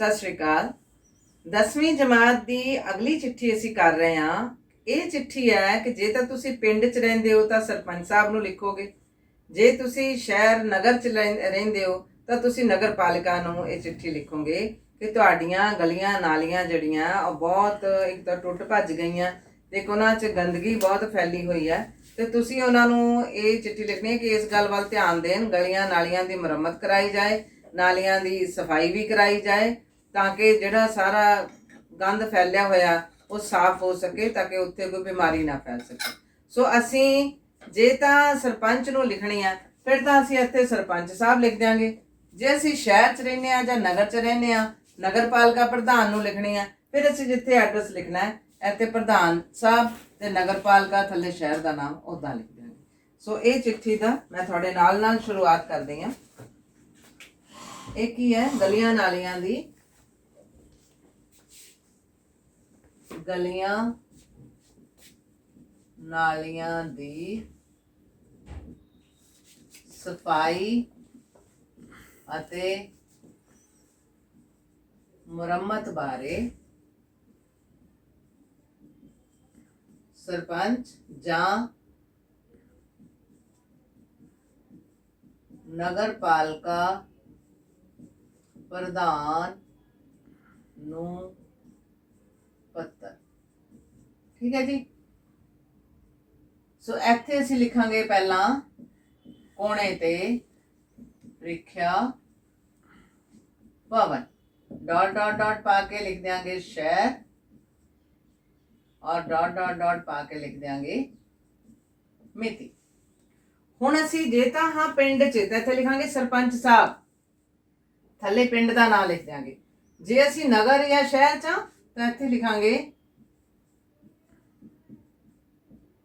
ਸਤਿ ਸ਼੍ਰੀ ਅਕਾਲ। 10ਵੀਂ ਜਮਾਤ ਦੀ ਅਗਲੀ ਚਿੱਠੀ ਅਸੀਂ ਕਰ ਰਹੇ ਹਾਂ। ਇਹ ਚਿੱਠੀ ਹੈ ਕਿ ਜੇ ਤਾਂ ਤੁਸੀਂ ਪਿੰਡ 'ਚ ਰਹਿੰਦੇ ਹੋ ਤਾਂ ਸਰਪੰਚ ਸਾਹਿਬ ਨੂੰ ਲਿਖੋਗੇ। ਜੇ ਤੁਸੀਂ ਸ਼ਹਿਰ, ਨਗਰ 'ਚ ਰਹਿ- ਰਹਿੰਦੇ ਹੋ ਤਾਂ ਤੁਸੀਂ ਨਗਰ ਪਾਲਿਕਾ ਨੂੰ ਇਹ ਚਿੱਠੀ ਲਿਖੋਗੇ ਕਿ ਤੁਹਾਡੀਆਂ ਗਲੀਆਂ, ਨਾਲੀਆਂ ਜਿਹੜੀਆਂ ਉਹ ਬਹੁਤ ਇੱਕ ਤਾਂ ਟੁੱਟ ਭੱਜ ਗਈਆਂ ਤੇ ਉਹਨਾਂ 'ਚ ਗੰਦਗੀ ਬਹੁਤ ਫੈਲੀ ਹੋਈ ਹੈ ਤੇ ਤੁਸੀਂ ਉਹਨਾਂ ਨੂੰ ਇਹ ਚਿੱਠੀ ਲਿਖਣੀ ਹੈ ਕਿ ਇਸ ਗੱਲ ਵੱਲ ਧਿਆਨ ਦੇਣ, ਗਲੀਆਂ, ਨਾਲੀਆਂ ਦੀ ਮੁਰੰਮਤ ਕਰਾਈ ਜਾਏ, ਨਾਲੀਆਂ ਦੀ ਸਫ਼ਾਈ ਵੀ ਕਰਾਈ ਜਾਏ ਤਾਂ ਕਿ ਜਿਹੜਾ ਸਾਰਾ ਗੰਦ ਫੈਲਿਆ ਹੋਇਆ, ਉਹ ਸਾਫ਼ ਹੋ ਸਕੇ ਤਾਂ ਕਿ ਉੱਥੇ ਕੋਈ ਬਿਮਾਰੀ ਨਾ ਫੈਲ ਸਕੇ। ਸੋ ਅਸੀਂ ਜੇ ਤਾਂ ਸਰਪੰਚ ਨੂੰ ਲਿਖਣੀ ਆ, ਫਿਰ ਤਾਂ ਅਸੀਂ ਇੱਥੇ ਸਰਪੰਚ ਸਾਹਿਬ ਲਿਖ ਦਿਆਂਗੇ। ਜੇ ਅਸੀਂ ਸ਼ਹਿਰ 'ਚ ਰਹਿੰਦੇ ਆ ਜਾਂ ਨਗਰ 'ਚ ਰਹਿੰਦੇ ਆ, ਨਗਰਪਾਲਿਕਾ ਪ੍ਰਧਾਨ ਨੂੰ ਲਿਖਣੀ ਆ, ਫਿਰ ਅਸੀਂ ਜਿੱਥੇ ਐਡਰੈਸ ਲਿਖਣਾ ਹੈ, ਇੱਥੇ ਪ੍ਰਧਾਨ ਸਾਹਿਬ ਤੇ ਨਗਰਪਾਲਿਕਾ ਥੱਲੇ ਸ਼ਹਿਰ ਦਾ ਨਾਮ ਉਦਾਂ ਲਿਖ ਦਿਆਂਗੇ। ਸੋ ਇਹ ਚਿੱਠੀ ਦਾ ਮੈਂ ਤੁਹਾਡੇ ਨਾਲ ਨਾਲ ਸ਼ੁਰੂਆਤ ਕਰਦੀ ਹਾਂ। ਇਹ ਕੀ ਹੈ? ਗਲੀਆਂ ਨਾਲੀਆਂ ਦੀ ਗਲੀਆਂ ਨਾਲੀਆਂ ਦੀ ਸਫ਼ਾਈ ਅਤੇ ਮੁਰੰਮਤ ਬਾਰੇ ਸਰਪੰਚ ਜਾਂ ਨਗਰ ਪਾਲਿਕਾ ਪ੍ਰਧਾਨ ਨੂੰ ਪੱਤਰ ਠੀਕ ਹੈ ਜੀ ਸੋ ਇੱਥੇ ਅਸੀਂ ਲਿਖਾਂਗੇ ਪਹਿਲਾਂ ਕੋਣੇ ਤੇ ਪ੍ਰੀਖਿਆ ਭਵਨ। ਡਾਟ ਡਾਟ ਡਾਟ ਪਾ ਕੇ ਲਿਖ ਦਿਆਂਗੇ ਸ਼ਹਿਰ। ਔਰ ਡਾਟ ਡਾਟ ਡਾਟ ਪਾ ਕੇ ਲਿਖ ਦਿਆਂਗੇ ਮਿਤੀ। ਹੁਣ ਅਸੀਂ ਜੇ ਤਾਂ ਹਾਂ ਪਿੰਡ 'ਚ ਤਾਂ ਇੱਥੇ ਲਿਖਾਂਗੇ ਸਰਪੰਚ ਸਾਹਿਬ। ਥੱਲੇ ਪਿੰਡ ਦਾ ਨਾਮ ਲਿਖ ਦਿਆਂਗੇ। ਜੇ ਅਸੀਂ ਨਗਰ ਜਾਂ ਸ਼ਹਿਰ 'ਚ ਹਾਂ, ਤਾਂ ਇੱਥੇ ਲਿਖਾਂਗੇ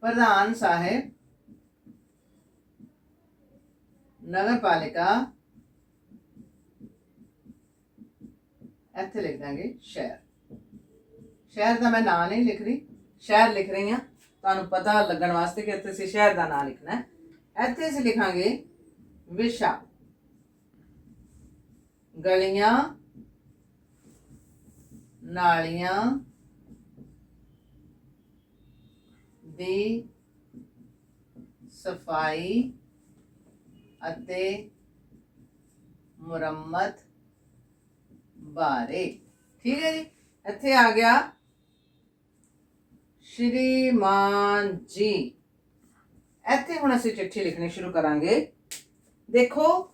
ਪ੍ਰਧਾਨ ਸਾਹਿਬ, ਨਗਰ ਪਾਲਿਕਾ, ਇੱਥੇ ਲਿਖ ਦਾਂਗੇ ਸ਼ਹਿਰ। ਸ਼ਹਿਰ ਦਾ ਮੈਂ ਨਾਂ ਨਹੀਂ ਲਿਖ ਰਹੀ, ਸ਼ਹਿਰ ਲਿਖ ਰਹੀ ਹਾਂ। ਤੁਹਾਨੂੰ ਪਤਾ ਲੱਗਣ ਵਾਸਤੇ ਕਿ ਇੱਥੇ ਅਸੀਂ ਸ਼ਹਿਰ ਦਾ ਨਾਂ ਲਿਖਣਾ ਹੈ। ਇੱਥੇ ਅਸੀਂ ਲਿਖਾਂਗੇ ਵਿਸ਼ਾ। ਗਲੀਆਂ, ਨਾਲੀਆਂ ਦੀ ਸਫ਼ਾਈ ਅਤੇ ਮੁਰੰਮਤ ਬਾਰੇ। ਠੀਕ ਹੈ ਜੀ? ਇੱਥੇ ਆ ਗਿਆ ਸ਼੍ਰੀਮਾਨ ਜੀ। ਇੱਥੇ ਹੁਣ ਅਸੀਂ ਚਿੱਠੀ ਲਿਖਣੀ ਸ਼ੁਰੂ ਕਰਾਂਗੇ। ਦੇਖੋ,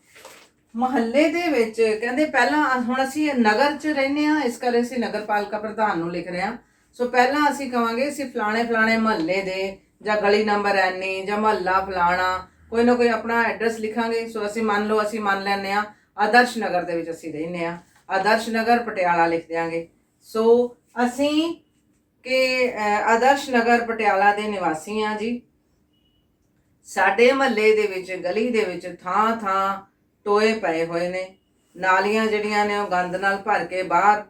ਮਹੱਲੇ ਦੇ ਵਿੱਚ ਕਹਿੰਦੇ ਪਹਿਲਾਂ ਹੁਣ ਅਸੀਂ ਨਗਰ 'ਚ ਰਹਿੰਦੇ ਆ ਇਸ ਕਰਕੇ ਅਸੀਂ ਨਗਰ ਪਾਲਿਕਾ ਪ੍ਰਧਾਨ ਨੂੰ ਲਿਖ ਰਹੇ ਆ ਸੋ ਪਹਿਲਾਂ ਅਸੀਂ ਕਵਾਂਗੇ ਅਸੀਂ ਫਲਾਣੇ ਫਲਾਣੇ ਮਹੱਲੇ ਦੇ ਜਾਂ ਗਲੀ ਨੰਬਰ ਐਨੀ ਜਾਂ ਮਹੱਲਾ ਫਲਾਣਾ, ਕੋਈ ਨਾ ਕੋਈ ਆਪਣਾ ਐਡਰੈਸ ਲਿਖਾਂਗੇ। ਸੋ ਅਸੀਂ ਮੰਨ ਲਓ, ਅਸੀਂ ਮੰਨ ਲੈਂਦੇ ਆ ਆਦਰਸ਼ ਨਗਰ ਦੇ ਵਿੱਚ ਅਸੀਂ ਰਹਿੰਦੇ ਆ ਆਦਰਸ਼ ਨਗਰ ਪਟਿਆਲਾ ਲਿਖ ਦਿਆਂਗੇ। ਸੋ ਅਸੀਂ ਕਿ ਆਦਰਸ਼ ਨਗਰ ਪਟਿਆਲਾ ਦੇ ਨਿਵਾਸੀ ਆ ਜੀ। ਸਾਡੇ ਮਹੱਲੇ ਦੇ ਵਿੱਚ, ਗਲੀ ਦੇ ਵਿੱਚ ਥਾਂ ਥਾਂ ਟੋਏ ਪਏ ਹੋਏ ਨੇ। ਨਾਲੀਆਂ ਜਿਹੜੀਆਂ ਨੇ ਉਹ ਗੰਦ ਨਾਲ ਭਰ ਕੇ ਬਾਹਰ,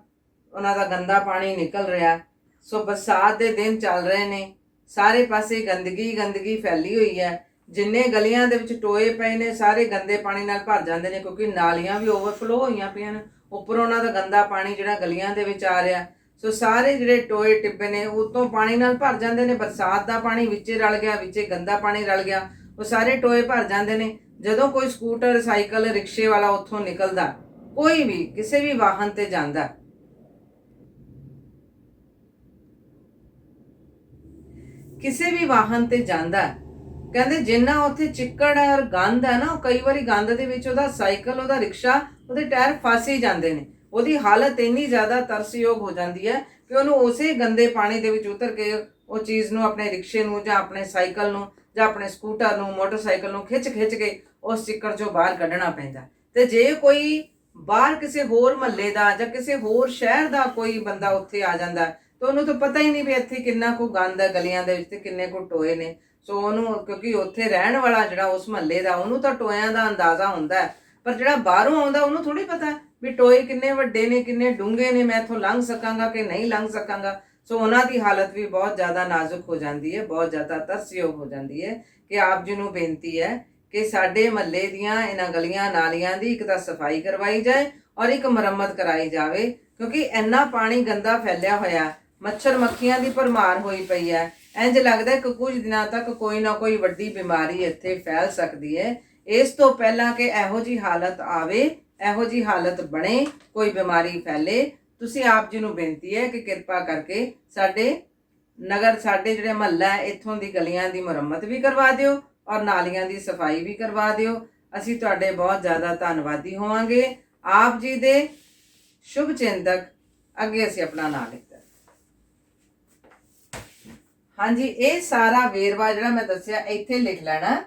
ਉਹਨਾਂ ਦਾ ਗੰਦਾ ਪਾਣੀ ਨਿਕਲ ਰਿਹਾ। ਸੋ ਬਰਸਾਤ ਦੇ ਦਿਨ ਚੱਲ ਰਹੇ ਨੇ। ਸਾਰੇ ਪਾਸੇ ਗੰਦਗੀ ਗੰਦਗੀ ਫੈਲੀ ਹੋਈ ਹੈ। ਜਿੰਨੇ ਗਲੀਆਂ ਦੇ ਵਿੱਚ ਟੋਏ ਪਏ ਨੇ, ਸਾਰੇ ਗੰਦੇ ਪਾਣੀ ਨਾਲ ਭਰ ਜਾਂਦੇ ਨੇ ਕਿਉਂਕਿ ਨਾਲੀਆਂ ਵੀ ਓਵਰਫਲੋ ਹੋਈਆਂ ਪਈਆਂ ਨੇ। ਉੱਪਰੋਂ ਉਹਨਾਂ ਦਾ ਗੰਦਾ ਪਾਣੀ ਜਿਹੜਾ ਗਲੀਆਂ ਦੇ ਵਿੱਚ ਆ ਰਿਹਾ। ਸੋ ਸਾਰੇ ਜਿਹੜੇ ਟੋਏ ਟਿੱਬੇ ਨੇ ਉਤੋਂ ਪਾਣੀ ਨਾਲ ਭਰ ਜਾਂਦੇ ਨੇ। ਬਰਸਾਤ ਦਾ ਪਾਣੀ ਵਿੱਚੇ ਰਲ ਗਿਆ, ਵਿੱਚੇ ਗੰਦਾ ਪਾਣੀ ਰਲ ਗਿਆ। ਉਹ ਸਾਰੇ ਟੋਏ ਭਰ ਜਾਂਦੇ ਨੇ। ਜਦੋਂ ਕੋਈ ਸਕੂਟਰ, ਸਾਈਕਲ, ਰਿਕਸ਼ੇ ਵਾਲਾ ਉੱਥੋਂ ਨਿਕਲਦਾ, ਕੋਈ ਵੀ ਕਿਸੇ ਵੀ ਵਾਹਨ ਤੇ ਜਾਂਦਾ ਕਿਸੇ ਵੀ ਵਾਹਨ ਤੇ ਜਾਂਦਾ ਕਹਿੰਦੇ ਜਿੰਨਾ ਉੱਥੇ ਚਿੱਕੜ ਔਰ ਗੰਦ ਹੈ ਨਾ, ਉਹ ਕਈ ਵਾਰੀ ਗੰਦ ਦੇ ਵਿੱਚ ਉਹਦਾ ਸਾਈਕਲ, ਉਹਦਾ ਰਿਕਸ਼ਾ, ਉਹਦੇ ਟਾਇਰ ਫਸ ਹੀ ਜਾਂਦੇ ਨੇ। ਉਹਦੀ ਹਾਲਤ ਇੰਨੀ ਜ਼ਿਆਦਾ ਤਰਸਯੋਗ ਹੋ ਜਾਂਦੀ ਹੈ ਕਿ ਉਹਨੂੰ ਉਸੇ ਗੰਦੇ ਪਾਣੀ ਦੇ ਵਿੱਚ ਉਤਰ ਕੇ ਉਹ ਚੀਜ਼ ਨੂੰ ਆਪਣੇ ਰਿਕਸ਼ੇ ਨੂੰ ਜਾਂ ਆਪਣੇ ਸਾਈਕਲ ਨੂੰ ਜਾਂ ਆਪਣੇ ਸਕੂਟਰ ਨੂੰ, ਮੋਟਰਸਾਈਕਲ ਨੂੰ ਖਿੱਚ ਖਿੱਚ ਕੇ ਉਸ ਚਿੱਕੜ ਚੋਂ ਬਾਹਰ ਕੱਢਣਾ ਪੈਂਦਾ ਤੇ ਜੇ ਕੋਈ ਬਾਹਰ ਕਿਸੇ ਹੋਰ ਮਹੱਲੇ ਦਾ ਜਾਂ ਕਿਸੇ ਹੋਰ ਸ਼ਹਿਰ ਦਾ ਕੋਈ ਬੰਦਾ ਉੱਥੇ ਆ ਜਾਂਦਾ ਤਾਂ ਉਹਨੂੰ ਤਾਂ ਪਤਾ ਹੀ ਨਹੀਂ ਵੀ ਇੱਥੇ ਕਿੰਨਾ ਕੁ ਗੰਦ ਹੈ ਗਲੀਆਂ ਦੇ ਵਿੱਚ ਤੇ ਕਿੰਨੇ ਕੁ ਟੋਏ ਨੇ। ਸੋ ਉਹਨੂੰ ਕਿਉਂਕਿ ਉੱਥੇ ਰਹਿਣ ਵਾਲਾ ਜਿਹੜਾ ਉਸ ਮਹੱਲੇ ਦਾ, ਉਹਨੂੰ ਤਾਂ ਟੋਇਆਂ ਦਾ ਅੰਦਾਜ਼ਾ ਹੁੰਦਾ ਪਰ ਜਿਹੜਾ ਬਾਹਰੋਂ ਆਉਂਦਾ, ਉਹਨੂੰ ਥੋੜੀ ਪਤਾ ਵੀ ਟੋਏ ਕਿੰਨੇ ਵੱਡੇ ਨੇ, ਕਿੰਨੇ ਡੂੰਘੇ ਨੇ, ਮੈਂ ਇੱਥੋਂ ਲੰਘ ਸਕਾਂਗਾ ਕਿ ਨਹੀਂ ਲੰਘ ਸਕਾਂਗਾ। ਸੋ ਉਹਨਾਂ ਦੀ ਹਾਲਤ ਵੀ ਬਹੁਤ ਜ਼ਿਆਦਾ ਨਾਜ਼ੁਕ ਹੋ ਜਾਂਦੀ ਹੈ, ਬਹੁਤ ਜ਼ਿਆਦਾ ਤਰਸਯੋਗ ਹੋ ਜਾਂਦੀ ਹੈ ਕਿ ਆਪ ਜੀ ਨੂੰ ਬੇਨਤੀ ਹੈ ਕਿ ਸਾਡੇ ਮਹੱਲੇ ਦੀਆਂ ਇਹਨਾਂ ਗਲੀਆਂ ਨਾਲੀਆਂ ਦੀ ਇੱਕ ਤਾਂ ਸਫ਼ਾਈ ਕਰਵਾਈ ਜਾਏ ਔਰ ਇੱਕ ਮੁਰੰਮਤ ਕਰਾਈ ਜਾਵੇ, ਕਿਉਂਕਿ ਇੰਨਾ ਪਾਣੀ ਗੰਦਾ ਫੈਲਿਆ ਹੋਇਆ ਮੱਛਰ ਮੱਖੀਆਂ ਦੀ ਭਰਮਾਰ ਹੋਈ ਪਈ ਹੈ। ਇੰਜ ਲੱਗਦਾ ਕਿ ਕੁਝ ਦਿਨਾਂ ਤੱਕ ਕੋਈ ਨਾ ਕੋਈ ਵੱਡੀ ਬਿਮਾਰੀ ਇੱਥੇ ਫੈਲ ਸਕਦੀ ਹੈ। ਇਸ ਤੋਂ ਪਹਿਲਾਂ ਕਿ ਇਹੋ ਜੀ ਹਾਲਤ ਆਵੇ, ਇਹੋ ਜੀ ਹਾਲਤ ਬਣੇ, ਕੋਈ ਬਿਮਾਰੀ ਫੈਲੇ, ਤੁਸੀਂ ਆਪ ਜੀ ਨੂੰ ਬੇਨਤੀ ਹੈ ਕਿ ਕਿਰਪਾ ਕਰਕੇ ਸਾਡੇ ਨਗਰ, ਸਾਡੇ ਜਿਹੜੇ ਮਹੱਲਾ ਹੈ, ਇੱਥੋਂ ਦੀ ਗਲੀਆਂ ਦੀ ਮੁਰੰਮਤ ਵੀ ਕਰਵਾ ਦਿਓ ਔਰ ਨਾਲੀਆਂ ਦੀ ਸਫ਼ਾਈ ਵੀ ਕਰਵਾ ਦਿਓ। ਅਸੀਂ ਤੁਹਾਡੇ ਬਹੁਤ ਜ਼ਿਆਦਾ ਧੰਨਵਾਦੀ ਹੋਵਾਂਗੇ। ਆਪ ਜੀ ਦੇ ਸ਼ੁਭ ਚਿੰਤਕ, ਅੱਗੇ ਅਸੀਂ ਆਪਣਾ ਨਾਮ ਹਾਂਜੀ, ਇਹ ਸਾਰਾ ਵੇਰਵਾ ਜਿਹੜਾ ਮੈਂ ਦੱਸਿਆ, ਇੱਥੇ ਲਿਖ ਲੈਣਾ।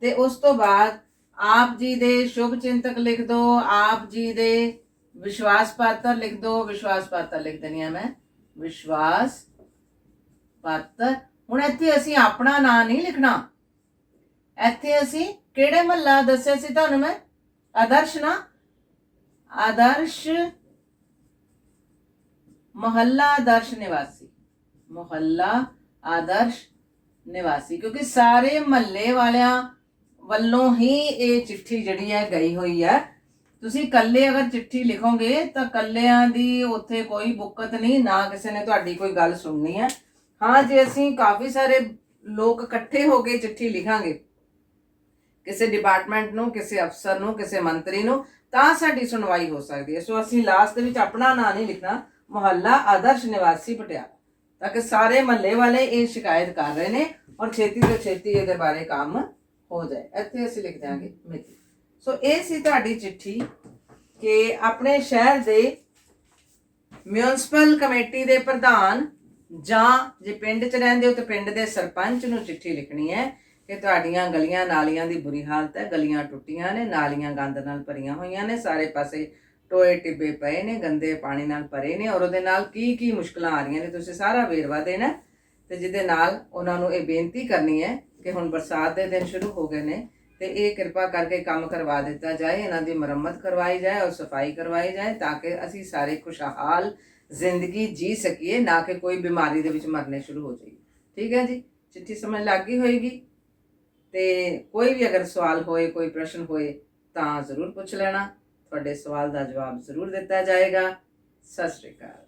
ਤੇ ਉਸ ਤੋਂ ਬਾਅਦ ਆਪ ਜੀ ਦੇ ਸ਼ੁਭ ਚਿੰਤਕ ਲਿਖ ਦਿਓ ਆਪ ਜੀ ਦੇ ਵਿਸ਼ਵਾਸ ਪਾਤਰ ਲਿਖ ਦਿਓ ਵਿਸ਼ਵਾਸ ਪਾਤਰ ਲਿਖ ਦੇਣੀ ਆ ਮੈਂ। ਵਿਸ਼ਵਾਸ ਪਾਤਰ। ਹੁਣ ਇੱਥੇ ਅਸੀਂ ਆਪਣਾ ਨਾਂ ਨਹੀਂ ਲਿਖਣਾ। ਇੱਥੇ ਅਸੀਂ ਕਿਹੜੇ ਮਹੱਲਾ ਦੱਸਿਆ ਸੀ ਤੁਹਾਨੂੰ ਮੈਂ? ਆਦਰਸ਼ ਨਾ? ਆਦਰਸ਼ ਮੁਹੱਲਾ ਆਦਰਸ਼ ਨਿਵਾਸੀ। ਮੁਹੱਲਾ ਆਦਰਸ਼ ਨਿਵਾਸੀ, ਕਿਉਂਕਿ ਸਾਰੇ ਮਹੱਲੇ ਵਾਲਿਆਂ ਵੱਲੋਂ ਹੀ ਇਹ ਚਿੱਠੀ ਜਿਹੜੀ ਹੈ ਗਈ ਹੋਈ ਹੈ। ਤੁਸੀਂ ਇਕੱਲੇ ਅਗਰ ਚਿੱਠੀ ਲਿਖੋਗੇ ਤਾਂ ਇਕੱਲਿਆਂ ਦੀ ਉੱਥੇ ਕੋਈ ਬੁੱਕਤ ਨਹੀਂ, ਨਾ ਕਿਸੇ ਨੇ ਤੁਹਾਡੀ ਕੋਈ ਗੱਲ ਸੁਣਨੀ ਹੈ। ਹਾਂ, ਜੇ ਅਸੀਂ ਕਾਫੀ ਸਾਰੇ ਲੋਕ ਇਕੱਠੇ ਹੋ ਕੇ ਚਿੱਠੀ ਲਿਖਾਂਗੇ, ਕਿਸੇ ਡਿਪਾਰਟਮੈਂਟ ਨੂੰ, ਕਿਸੇ ਅਫਸਰ ਨੂੰ, ਕਿਸੇ ਮੰਤਰੀ ਨੂੰ, ਤਾਂ ਸਾਡੀ ਸੁਣਵਾਈ ਹੋ ਸਕਦੀ ਹੈ। ਸੋ ਅਸੀਂ ਲਾਸਟ ਦੇ ਵਿੱਚ ਆਪਣਾ ਨਾਂ ਨਹੀਂ ਲਿਖਣਾ, ਮੁਹੱਲਾ ਆਦਰਸ਼ ਨਿਵਾਸੀ ਪਟਿਆਲਾ। ਤਾਂ ਕਿ ਸਾਰੇ ਮਹੱਲੇ ਵਾਲੇ ਇਹ ਸ਼ਿਕਾਇਤ ਕਰ ਰਹੇ ਨੇ ਔਰ ਛੇਤੀ ਤੋਂ ਛੇਤੀ ਇਹਦੇ ਬਾਰੇ ਕੰਮ ਹੋ ਜਾਏ ਇੱਥੇ ਅਸੀਂ ਲਿਖ ਦਿਆਂਗੇ ਮਿਤੀ ਸੋ ਇਹ ਸੀ ਤੁਹਾਡੀ ਚਿੱਠੀ ਕਿ ਆਪਣੇ ਸ਼ਹਿਰ ਦੇ ਮਿਊਨਿਸਪਲ ਕਮੇਟੀ ਦੇ ਪ੍ਰਧਾਨ ਜਾਂ ਜੇ ਪਿੰਡ 'ਚ ਰਹਿੰਦੇ ਹੋ ਤਾਂ ਪਿੰਡ ਦੇ ਸਰਪੰਚ ਨੂੰ ਚਿੱਠੀ ਲਿਖਣੀ ਹੈ ਕਿ ਤੁਹਾਡੀਆਂ ਗਲੀਆਂ ਨਾਲੀਆਂ ਦੀ ਬੁਰੀ ਹਾਲਤ ਹੈ ਗਲੀਆਂ ਟੁੱਟੀਆਂ ਨੇ ਨਾਲੀਆਂ ਗੰਦ ਨਾਲ ਭਰੀਆਂ ਹੋਈਆਂ ਨੇ ਸਾਰੇ ਪਾਸੇ ਟੋਏ ਟਿੱਬੇ ਪਏ ਨੇ, ਗੰਦੇ ਪਾਣੀ ਨਾਲ ਭਰੇ ਨੇ ਔਰ ਉਹਦੇ ਨਾਲ ਕੀ ਕੀ ਮੁਸ਼ਕਲਾਂ ਆ ਰਹੀਆਂ ਨੇ, ਤੁਸੀਂ ਸਾਰਾ ਵੇਰਵਾ ਦੇਣਾ ਹੈ। ਤੇ ਜਿਹਦੇ ਨਾਲ ਉਹਨਾਂ ਨੂੰ ਇਹ ਬੇਨਤੀ ਕਰਨੀ ਹੈ ਕਿ ਹੁਣ ਬਰਸਾਤ ਦੇ ਦਿਨ ਸ਼ੁਰੂ ਹੋ ਗਏ ਨੇ, ਤੇ ਇਹ ਕਿਰਪਾ ਕਰਕੇ ਕੰਮ ਕਰਵਾ ਦਿੱਤਾ ਜਾਏ, ਇਹਨਾਂ ਦੀ ਮੁਰੰਮਤ ਕਰਵਾਈ ਜਾਏ ਔਰ ਸਫ਼ਾਈ ਕਰਵਾਈ ਜਾਏ ਤਾਂ ਕਿ ਅਸੀਂ ਸਾਰੇ ਖੁਸ਼ਹਾਲ ਜ਼ਿੰਦਗੀ ਜੀ ਸਕੀਏ, ਨਾ ਕਿ ਕੋਈ ਬਿਮਾਰੀ ਦੇ ਵਿੱਚ ਮਰਨੇ ਸ਼ੁਰੂ ਹੋ ਜਾਈਏ। ਠੀਕ ਹੈ ਜੀ? ਚਿੱਠੀ ਸਮਝ ਲੱਗ ਗਈ ਹੋਏਗੀ? ਤੇ ਕੋਈ ਵੀ ਅਗਰ ਸਵਾਲ ਹੋਏ, ਕੋਈ ਪ੍ਰਸ਼ਨ ਹੋਏ ਤਾਂ ਜ਼ਰੂਰ ਪੁੱਛ ਲੈਣਾ। ਤੁਹਾਡੇ ਸਵਾਲ ਦਾ ਜਵਾਬ ਜ਼ਰੂਰ ਦਿੱਤਾ ਜਾਏਗਾ। ਸਤਿ ਸ਼੍ਰੀ ਅਕਾਲ।